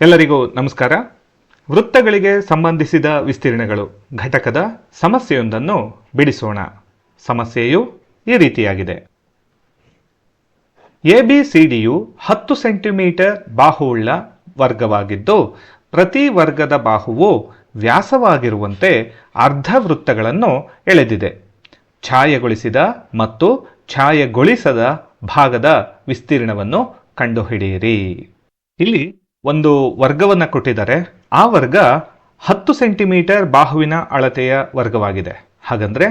ಎಲ್ಲರಿಗೂ ನಮಸ್ಕಾರ. ವೃತ್ತಗಳಿಗೆ ಸಂಬಂಧಿಸಿದ ವಿಸ್ತೀರ್ಣಗಳು, ಘಟಕದ ಸಮಸ್ಯೆಯೊಂದನ್ನು ಬಿಡಿಸೋಣ. ಸಮಸ್ಯೆಯು ಈ ರೀತಿಯಾಗಿದೆ. ಎ ಬಿ ಸಿ ಡಿಯು ಹತ್ತು ಸೆಂಟಿಮೀಟರ್ ಬಾಹುವುಳ್ಳ ವರ್ಗವಾಗಿದ್ದು, ಪ್ರತಿ ವರ್ಗದ ಬಾಹುವು ವ್ಯಾಸವಾಗಿರುವಂತೆ ಅರ್ಧ ವೃತ್ತಗಳನ್ನು ಎಳೆದಿದೆ. ಛಾಯೆಗೊಳಿಸಿದ ಮತ್ತು ಛಾಯೆಗೊಳಿಸದ ಭಾಗದ ವಿಸ್ತೀರ್ಣವನ್ನು ಕಂಡುಹಿಡಿಯಿರಿ. ಇಲ್ಲಿ ಒಂದು ವರ್ಗವನ್ನು ಕೊಟ್ಟಿದ್ದಾರೆ. ಆ ವರ್ಗ ಹತ್ತು ಸೆಂಟಿಮೀಟರ್ ಬಾಹುವಿನ ಅಳತೆಯ ವರ್ಗವಾಗಿದೆ. ಹಾಗಂದರೆ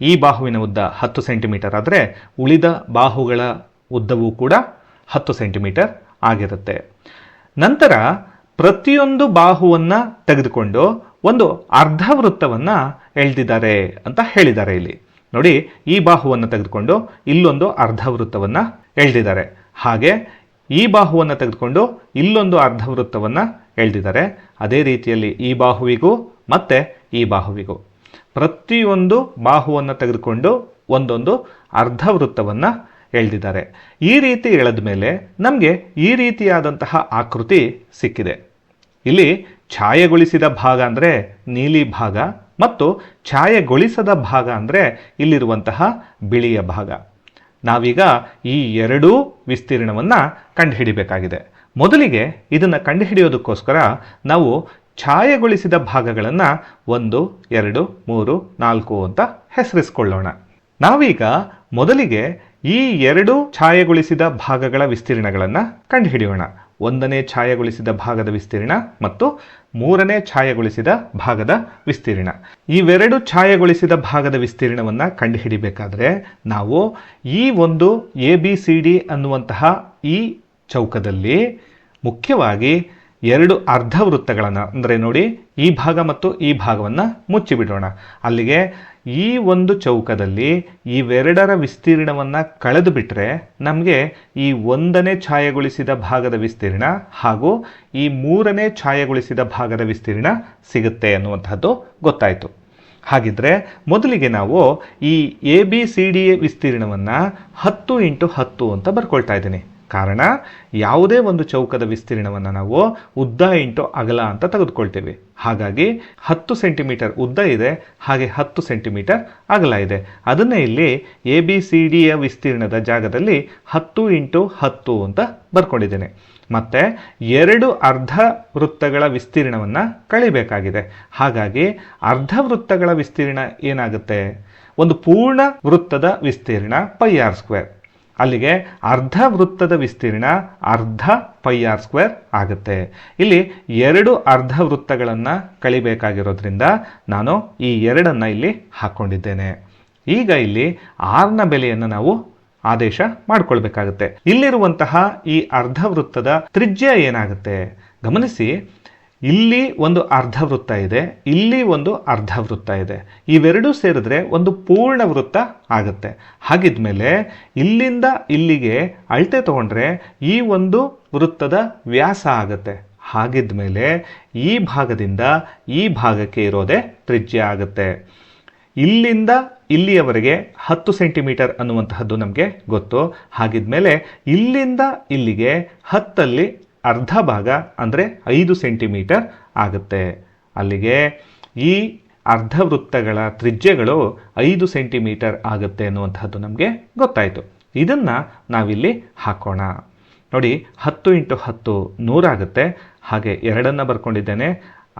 ಈ ಬಾಹುವಿನ ಉದ್ದ ಹತ್ತು ಸೆಂಟಿಮೀಟರ್ ಆದರೆ ಉಳಿದ ಬಾಹುಗಳ ಉದ್ದವೂ ಕೂಡ ಹತ್ತು ಸೆಂಟಿಮೀಟರ್ ಆಗಿರುತ್ತೆ. ನಂತರ ಪ್ರತಿಯೊಂದು ಬಾಹುವನ್ನು ತೆಗೆದುಕೊಂಡು ಒಂದು ಅರ್ಧ ವೃತ್ತವನ್ನು ಎಳೆದಿದ್ದಾರೆ ಅಂತ ಹೇಳಿದ್ದಾರೆ ಇಲ್ಲಿ. ನೋಡಿ, ಈ ಬಾಹುವನ್ನು ತೆಗೆದುಕೊಂಡು ಇಲ್ಲೊಂದು ಅರ್ಧ ವೃತ್ತವನ್ನು ಎಳೆದಿದ್ದಾರೆ. ಹಾಗೆ ಈ ಬಾಹುವನ್ನು ತೆಗೆದುಕೊಂಡು ಇಲ್ಲೊಂದು ಅರ್ಧ ವೃತ್ತವನ್ನು ಎಳೆದಿದ್ದಾರೆ. ಅದೇ ರೀತಿಯಲ್ಲಿ ಈ ಬಾಹುವಿಗೂ ಮತ್ತೆ ಈ ಬಾಹುವಿಗೂ. ಪ್ರತಿಯೊಂದು ಬಾಹುವನ್ನು ತೆಗೆದುಕೊಂಡು ಒಂದೊಂದು ಅರ್ಧ ವೃತ್ತವನ್ನು ಎಳೆದಿದ್ದಾರೆ. ಈ ರೀತಿ ಎಳೆದ ಮೇಲೆ ನಮಗೆ ಈ ರೀತಿಯಾದಂತಹ ಆಕೃತಿ ಸಿಕ್ಕಿದೆ. ಇಲ್ಲಿ ಛಾಯೆಗೊಳಿಸಿದ ಭಾಗ ಅಂದರೆ ನೀಲಿ ಭಾಗ ಮತ್ತು ಛಾಯೆಗೊಳಿಸದ ಭಾಗ ಅಂದರೆ ಇಲ್ಲಿರುವಂತಹ ಬಿಳಿಯ ಭಾಗ. ನಾವೀಗ ಈ ಎರಡೂ ವಿಸ್ತೀರ್ಣವನ್ನು ಕಂಡುಹಿಡಿಬೇಕಾಗಿದೆ. ಮೊದಲಿಗೆ ಇದನ್ನು ಕಂಡುಹಿಡಿಯೋದಕ್ಕೋಸ್ಕರ ನಾವು ಛಾಯೆಗೊಳಿಸಿದ ಭಾಗಗಳನ್ನು ಒಂದು, ಎರಡು, ಮೂರು, ನಾಲ್ಕು ಅಂತ ಹೆಸರಿಸ್ಕೊಳ್ಳೋಣ. ನಾವೀಗ ಮೊದಲಿಗೆ ಈ ಎರಡು ಛಾಯೆಗೊಳಿಸಿದ ಭಾಗಗಳ ವಿಸ್ತೀರ್ಣಗಳನ್ನು ಕಂಡುಹಿಡಿಯೋಣ. ಒಂದನೇ ಛಾಯೆಗೊಳಿಸಿದ ಭಾಗದ ವಿಸ್ತೀರ್ಣ ಮತ್ತು ಮೂರನೇ ಛಾಯೆಗೊಳಿಸಿದ ಭಾಗದ ವಿಸ್ತೀರ್ಣ. ಇವೆರಡು ಛಾಯೆಗೊಳಿಸಿದ ಭಾಗದ ವಿಸ್ತೀರ್ಣವನ್ನು ಕಂಡುಹಿಡಿಬೇಕಾದ್ರೆ ನಾವು ಈ ಒಂದು ಎ ಬಿ ಸಿ ಡಿ ಅನ್ನುವಂತಹ ಈ ಚೌಕದಲ್ಲಿ ಮುಖ್ಯವಾಗಿ ಎರಡು ಅರ್ಧ ವೃತ್ತಗಳನ್ನು ಅಂದರೆ ನೋಡಿ ಈ ಭಾಗ ಮತ್ತು ಈ ಭಾಗವನ್ನು ಮುಚ್ಚಿಬಿಡೋಣ. ಅಲ್ಲಿಗೆ ಈ ಒಂದು ಚೌಕದಲ್ಲಿ ಇವೆರಡರ ವಿಸ್ತೀರ್ಣವನ್ನು ಕಳೆದು ಬಿಟ್ಟರೆ ನಮಗೆ ಈ ಒಂದನೇ ಛಾಯೆಗೊಳಿಸಿದ ಭಾಗದ ವಿಸ್ತೀರ್ಣ ಹಾಗೂ ಈ ಮೂರನೇ ಛಾಯೆಗೊಳಿಸಿದ ಭಾಗದ ವಿಸ್ತೀರ್ಣ ಸಿಗುತ್ತೆ ಅನ್ನುವಂಥದ್ದು ಗೊತ್ತಾಯಿತು. ಹಾಗಿದ್ರೆ ಮೊದಲಿಗೆ ನಾವು ಈ A B C D A ವಿಸ್ತೀರ್ಣವನ್ನು ಹತ್ತು ಇಂಟು ಹತ್ತು ಅಂತ ಬರ್ಕೊಳ್ತಾ ಇದ್ದೀನಿ. ಕಾರಣ ಯಾವುದೇ ಒಂದು ಚೌಕದ ವಿಸ್ತೀರ್ಣವನ್ನು ನಾವು ಉದ್ದ ಇಂಟು ಅಗಲ ಅಂತ ತೆಗೆದುಕೊಳ್ತೇವೆ. ಹಾಗಾಗಿ ಹತ್ತು ಸೆಂಟಿಮೀಟರ್ ಉದ್ದ ಇದೆ, ಹಾಗೆ ಹತ್ತು ಸೆಂಟಿಮೀಟರ್ ಅಗಲ ಇದೆ. ಅದನ್ನೇ ಇಲ್ಲಿ ಎ ಬಿ ಸಿ ಡಿಯ ವಿಸ್ತೀರ್ಣದ ಜಾಗದಲ್ಲಿ ಹತ್ತು ಇಂಟು ಹತ್ತು ಅಂತ ಬರ್ಕೊಂಡಿದ್ದೇನೆ. ಮತ್ತೆ ಎರಡು ಅರ್ಧ ವೃತ್ತಗಳ ವಿಸ್ತೀರ್ಣವನ್ನು ಕಳಿಬೇಕಾಗಿದೆ. ಹಾಗಾಗಿ ಅರ್ಧ ವೃತ್ತಗಳ ವಿಸ್ತೀರ್ಣ ಏನಾಗುತ್ತೆ? ಒಂದು ಪೂರ್ಣ ವೃತ್ತದ ವಿಸ್ತೀರ್ಣ ಪೈ ಆರ್ ಸ್ಕ್ವೇರ್ ಅಲ್ಲಿಗೆ ಅರ್ಧ ವೃತ್ತದ ವಿಸ್ತೀರ್ಣ ಅರ್ಧ ಪೈ ಆರ್ ಸ್ಕ್ವೇರ್ ಆಗುತ್ತೆ. ಇಲ್ಲಿ ಎರಡು ಅರ್ಧ ವೃತ್ತಗಳನ್ನು ಕಳಿಬೇಕಾಗಿರೋದ್ರಿಂದ ನಾನು ಈ ಎರಡನ್ನು ಇಲ್ಲಿ ಹಾಕ್ಕೊಂಡಿದ್ದೇನೆ ಈಗ ಇಲ್ಲಿ ಆರ್ನ ಬೆಲೆಯನ್ನು ನಾವು ಆದೇಶ ಮಾಡಿಕೊಳ್ಬೇಕಾಗುತ್ತೆ. ಇಲ್ಲಿರುವಂತಹ ಈ ಅರ್ಧ ವೃತ್ತದ ತ್ರಿಜ್ಯ ಏನಾಗುತ್ತೆ? ಗಮನಿಸಿ ಇಲ್ಲಿ ಒಂದು ಅರ್ಧ ವೃತ್ತ ಇದೆ, ಇಲ್ಲಿ ಒಂದು ಅರ್ಧ ವೃತ್ತ ಇದೆ. ಇವೆರಡೂ ಸೇರಿದ್ರೆ ಒಂದು ಪೂರ್ಣ ವೃತ್ತ ಆಗುತ್ತೆ. ಹಾಗಿದ್ಮೇಲೆ ಇಲ್ಲಿಂದ ಇಲ್ಲಿಗೆ ಅಳತೆ ತಗೊಂಡ್ರೆ ಈ ಒಂದು ವೃತ್ತದ ವ್ಯಾಸ ಆಗುತ್ತೆ. ಹಾಗಿದ್ಮೇಲೆ ಈ ಭಾಗದಿಂದ ಈ ಭಾಗಕ್ಕೆ ಇರೋದೇ ತ್ರಿಜ್ಯ ಆಗುತ್ತೆ. ಇಲ್ಲಿಂದ ಇಲ್ಲಿಯವರೆಗೆ ಹತ್ತು ಸೆಂಟಿಮೀಟರ್ ಅನ್ನುವಂತಹದ್ದು ನಮಗೆ ಗೊತ್ತು. ಹಾಗಿದ್ಮೇಲೆ ಇಲ್ಲಿಂದ ಇಲ್ಲಿಗೆ ಹತ್ತಲ್ಲಿ ಅರ್ಧ ಭಾಗ ಅಂದರೆ ಐದು ಸೆಂಟಿಮೀಟರ್ ಆಗುತ್ತೆ. ಅಲ್ಲಿಗೆ ಈ ಅರ್ಧ ವೃತ್ತಗಳ ತ್ರಿಜ್ಯಗಳು ಐದು ಸೆಂಟಿಮೀಟರ್ ಆಗುತ್ತೆ ಅನ್ನುವಂಥದ್ದು ನಮಗೆ ಗೊತ್ತಾಯಿತು. ಇದನ್ನು ನಾವಿಲ್ಲಿ ಹಾಕೋಣ. ನೋಡಿ, ಹತ್ತು ಇಂಟು ಹತ್ತು ನೂರಾಗುತ್ತೆ ಹಾಗೆ ಎರಡನ್ನು ಬರ್ಕೊಂಡಿದ್ದೇನೆ.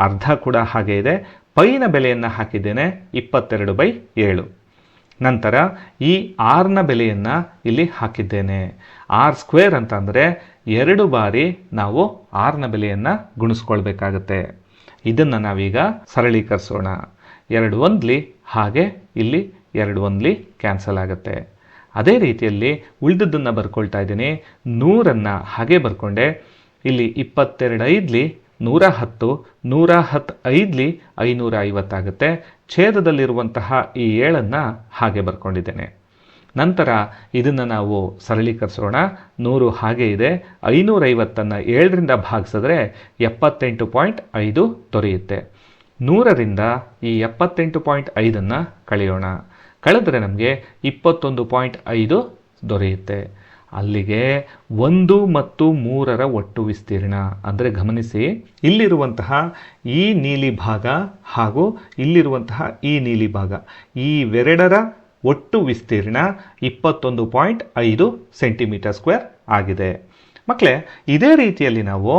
ಅರ್ಧ ಕೂಡ ಹಾಗೆ ಇದೆ. ಪೈನ ಬೆಲೆಯನ್ನು ಹಾಕಿದ್ದೇನೆ. ಇಪ್ಪತ್ತೆರಡು ಬೈ ಏಳು. ನಂತರ ಈ ಆರ್ನ ಬೆಲೆಯನ್ನು ಇಲ್ಲಿ ಹಾಕಿದ್ದೇನೆ. ಆರ್ ಸ್ಕ್ವೇರ್ ಅಂತ ಅಂದರೆ ಎರಡು ಬಾರಿ ನಾವು ಆರ್ನ ಬೆಲೆಯನ್ನು ಗುಣಿಸ್ಕೊಳ್ಬೇಕಾಗತ್ತೆ. ಇದನ್ನು ನಾವೀಗ ಸರಳೀಕರಿಸೋಣ. ಎರಡು ಒಂದ್ಲಿ, ಹಾಗೆ ಇಲ್ಲಿ ಎರಡು ಒಂದ್ಲಿ ಕ್ಯಾನ್ಸಲ್ ಆಗುತ್ತೆ. ಅದೇ ರೀತಿಯಲ್ಲಿ ಉಳಿದದ್ದನ್ನು ಬರ್ಕೊಳ್ತಾ ಇದ್ದೀನಿ. ನೂರನ್ನು ಹಾಗೆ ಬರ್ಕೊಂಡೆ. ಇಲ್ಲಿ ಇಪ್ಪತ್ತೆರಡು ಐದ್ಲಿ ನೂರ ಹತ್ತು ನೂರ ಹತ್ತು ಐದ್ಲಿ ಐನೂರ ಐವತ್ತಾಗುತ್ತೆ. ಛೇದದಲ್ಲಿರುವಂತಹ ಈ ಏಳನ್ನು ಹಾಗೆ ಬರ್ಕೊಂಡಿದ್ದೇನೆ. ನಂತರ ಇದನ್ನು ನಾವು ಸರಳೀಕರಿಸೋಣ. ನೂರು ಹಾಗೆ ಇದೆ. ಐನೂರೈವತ್ತನ್ನು ಏಳರಿಂದ ಭಾಗಿಸಿದ್ರೆ ಎಪ್ಪತ್ತೆಂಟು ಪಾಯಿಂಟ್ ಐದು ದೊರೆಯುತ್ತೆ. ನೂರರಿಂದ ಈ ಎಪ್ಪತ್ತೆಂಟು ಪಾಯಿಂಟ್ ಐದನ್ನು ಕಳೆಯೋಣ. ಕಳೆದರೆ ನಮಗೆ ಇಪ್ಪತ್ತೊಂದು ಪಾಯಿಂಟ್ ಐದು ದೊರೆಯುತ್ತೆ. ಅಲ್ಲಿಗೆ ಒಂದು ಮತ್ತು ಮೂರರ ಒಟ್ಟು ವಿಸ್ತೀರ್ಣ. ಅಂದರೆ ಗಮನಿಸಿ, ಇಲ್ಲಿರುವಂತಹ ಈ ನೀಲಿ ಭಾಗ ಹಾಗೂ ಇಲ್ಲಿರುವಂತಹ ಈ ನೀಲಿ ಭಾಗ, ಈ ಇವೆರಡರ ಒಟ್ಟು ವಿಸ್ತೀರ್ಣ ಇಪ್ಪತ್ತೊಂದು ಪಾಯಿಂಟ್ ಐದು ಸೆಂಟಿಮೀಟರ್ ಸ್ಕ್ವೇರ್ ಆಗಿದೆ. ಮಕ್ಕಳೇ ಇದೇ ರೀತಿಯಲ್ಲಿ ನಾವು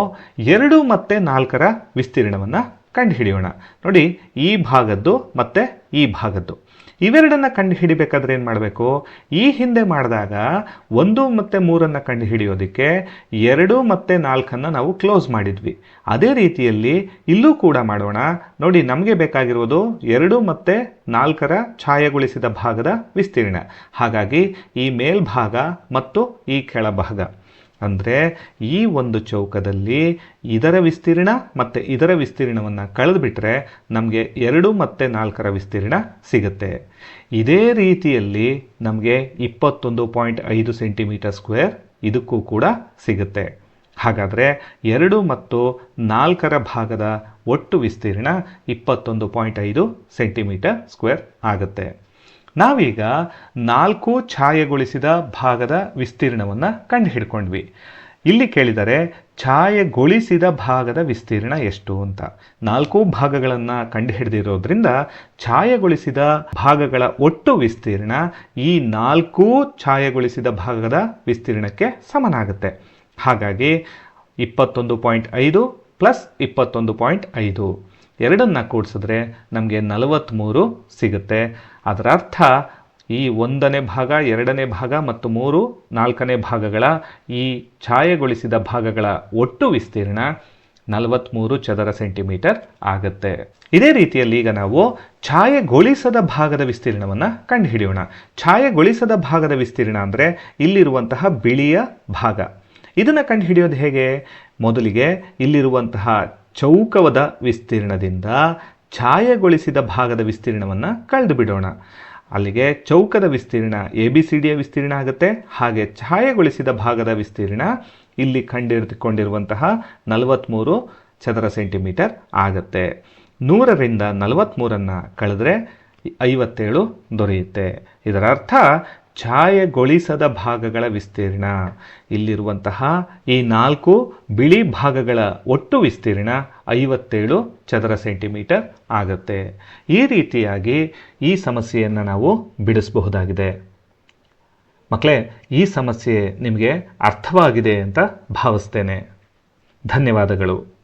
ಎರಡು ಮತ್ತು ನಾಲ್ಕರ ವಿಸ್ತೀರ್ಣವನ್ನು ಕಂಡುಹಿಡಿಯೋಣ. ನೋಡಿ, ಈ ಭಾಗದ್ದು ಮತ್ತು ಈ ಭಾಗದ್ದು. ಇವೆರಡನ್ನು ಕಂಡು ಹಿಡಿಬೇಕಾದ್ರೆ ಏನು ಮಾಡಬೇಕು? ಈ ಹಿಂದೆ ಮಾಡಿದಾಗ ಒಂದು ಮತ್ತು ಮೂರನ್ನು ಕಂಡು ಹಿಡಿಯೋದಕ್ಕೆ ಎರಡು ಮತ್ತು ನಾಲ್ಕನ್ನು ನಾವು ಕ್ಲೋಸ್ ಮಾಡಿದ್ವಿ. ಅದೇ ರೀತಿಯಲ್ಲಿ ಇಲ್ಲೂ ಕೂಡ ಮಾಡೋಣ. ನೋಡಿ, ನಮಗೆ ಬೇಕಾಗಿರುವುದು ಎರಡು ಮತ್ತು ನಾಲ್ಕರ ಛಾಯೆಗೊಳಿಸಿದ ಭಾಗದ ವಿಸ್ತೀರ್ಣ. ಹಾಗಾಗಿ ಈ ಮೇಲ್ಭಾಗ ಮತ್ತು ಈ ಕೆಳಭಾಗ. ಅಂದರೆ ಈ ಒಂದು ಚೌಕದಲ್ಲಿ ಇದರ ವಿಸ್ತೀರ್ಣ ಮತ್ತು ಇದರ ವಿಸ್ತೀರ್ಣವನ್ನು ಕಳೆದುಬಿಟ್ರೆ ನಮಗೆ ಎರಡು ಮತ್ತು ನಾಲ್ಕರ ವಿಸ್ತೀರ್ಣ ಸಿಗುತ್ತೆ. ಇದೇ ರೀತಿಯಲ್ಲಿ ನಮಗೆ ಇಪ್ಪತ್ತೊಂದು ಪಾಯಿಂಟ್ ಐದು ಸೆಂಟಿಮೀಟರ್ ಸ್ಕ್ವೇರ್ ಇದಕ್ಕೂ ಕೂಡ ಸಿಗುತ್ತೆ. ಹಾಗಾದರೆ ಎರಡು ಮತ್ತು ನಾಲ್ಕರ ಭಾಗದ ಒಟ್ಟು ವಿಸ್ತೀರ್ಣ ಇಪ್ಪತ್ತೊಂದು ಪಾಯಿಂಟ್ ಐದು ಸೆಂಟಿಮೀಟರ್ ಸ್ಕ್ವೇರ್ ಆಗುತ್ತೆ. ನಾವೀಗ ನಾಲ್ಕು ಛಾಯೆಗೊಳಿಸಿದ ಭಾಗದ ವಿಸ್ತೀರ್ಣವನ್ನು ಕಂಡುಹಿಡ್ಕೊಂಡ್ವಿ. ಇಲ್ಲಿ ಕೇಳಿದರೆ ಛಾಯೆಗೊಳಿಸಿದ ಭಾಗದ ವಿಸ್ತೀರ್ಣ ಎಷ್ಟು ಅಂತ. ನಾಲ್ಕು ಭಾಗಗಳನ್ನು ಕಂಡುಹಿಡಿದಿರೋದ್ರಿಂದ ಛಾಯೆಗೊಳಿಸಿದ ಭಾಗಗಳ ಒಟ್ಟು ವಿಸ್ತೀರ್ಣ ಈ ನಾಲ್ಕು ಛಾಯೆಗೊಳಿಸಿದ ಭಾಗದ ವಿಸ್ತೀರ್ಣಕ್ಕೆ ಸಮನಾಗುತ್ತೆ. ಹಾಗಾಗಿ ಇಪ್ಪತ್ತೊಂದು ಪಾಯಿಂಟ್ ಐದು ಪ್ಲಸ್ ಇಪ್ಪತ್ತೊಂದು ಪಾಯಿಂಟ್ ಐದು. ಎರಡನ್ನು ಕೂಡಿಸಿದ್ರೆ ನಮಗೆ ನಲವತ್ತ್ಮೂರು ಸಿಗುತ್ತೆ. ಅದರ ಅರ್ಥ ಈ ಒಂದನೇ ಭಾಗ, ಎರಡನೇ ಭಾಗ ಮತ್ತು ಮೂರು, ನಾಲ್ಕನೇ ಭಾಗಗಳ ಈ ಛಾಯೆಗೊಳಿಸಿದ ಭಾಗಗಳ ಒಟ್ಟು ವಿಸ್ತೀರ್ಣ ನಲವತ್ತ್ಮೂರು ಚದರ ಸೆಂಟಿಮೀಟರ್ ಆಗುತ್ತೆ. ಇದೇ ರೀತಿಯಲ್ಲಿ ಈಗ ನಾವು ಛಾಯೆಗೊಳಿಸದ ಭಾಗದ ವಿಸ್ತೀರ್ಣವನ್ನು ಕಂಡುಹಿಡಿಯೋಣ. ಛಾಯೆಗೊಳಿಸದ ಭಾಗದ ವಿಸ್ತೀರ್ಣ ಅಂದರೆ ಇಲ್ಲಿರುವಂತಹ ಬಿಳಿಯ ಭಾಗ. ಇದನ್ನು ಕಂಡುಹಿಡಿಯೋದು ಹೇಗೆ? ಮೊದಲಿಗೆ ಇಲ್ಲಿರುವಂತಹ ಚೌಕವದ ವಿಸ್ತೀರ್ಣದಿಂದ ಛಾಯೆಗೊಳಿಸಿದ ಭಾಗದ ವಿಸ್ತೀರ್ಣವನ್ನು ಕಳೆದು ಬಿಡೋಣ ಅಲ್ಲಿಗೆ ಚೌಕದ ವಿಸ್ತೀರ್ಣ ಎ ಬಿ ಸಿ ಡಿಯ ವಿಸ್ತೀರ್ಣ ಆಗುತ್ತೆ. ಹಾಗೆ ಛಾಯೆಗೊಳಿಸಿದ ಭಾಗದ ವಿಸ್ತೀರ್ಣ ಇಲ್ಲಿ ಕಂಡಿರ್ತುಕೊಂಡಿರುವಂತಹ ನಲವತ್ತ್ಮೂರು ಚದರ ಸೆಂಟಿಮೀಟರ್ ಆಗುತ್ತೆ. ನೂರರಿಂದ ನಲವತ್ತ್ಮೂರನ್ನು ಕಳೆದ್ರೆ ಐವತ್ತೇಳು ದೊರೆಯುತ್ತೆ. ಇದರ ಅರ್ಥ ಛಾಯೆಗೊಳಿಸದ ಭಾಗಗಳ ವಿಸ್ತೀರ್ಣ. ಇಲ್ಲಿರುವಂತಹ ಈ ನಾಲ್ಕು ಬಿಳಿ ಭಾಗಗಳ ಒಟ್ಟು ವಿಸ್ತೀರ್ಣ ಐವತ್ತೇಳು ಚದರ ಸೆಂಟಿಮೀಟರ್ ಆಗುತ್ತೆ. ಈ ರೀತಿಯಾಗಿ ಈ ಸಮಸ್ಯೆಯನ್ನು ನಾವು ಬಿಡಿಸಬಹುದಾಗಿದೆ. ಮಕ್ಕಳೇ ಈ ಸಮಸ್ಯೆ ನಿಮಗೆ ಅರ್ಥವಾಗಿದೆ ಅಂತ ಭಾವಿಸ್ತೇನೆ. ಧನ್ಯವಾದಗಳು.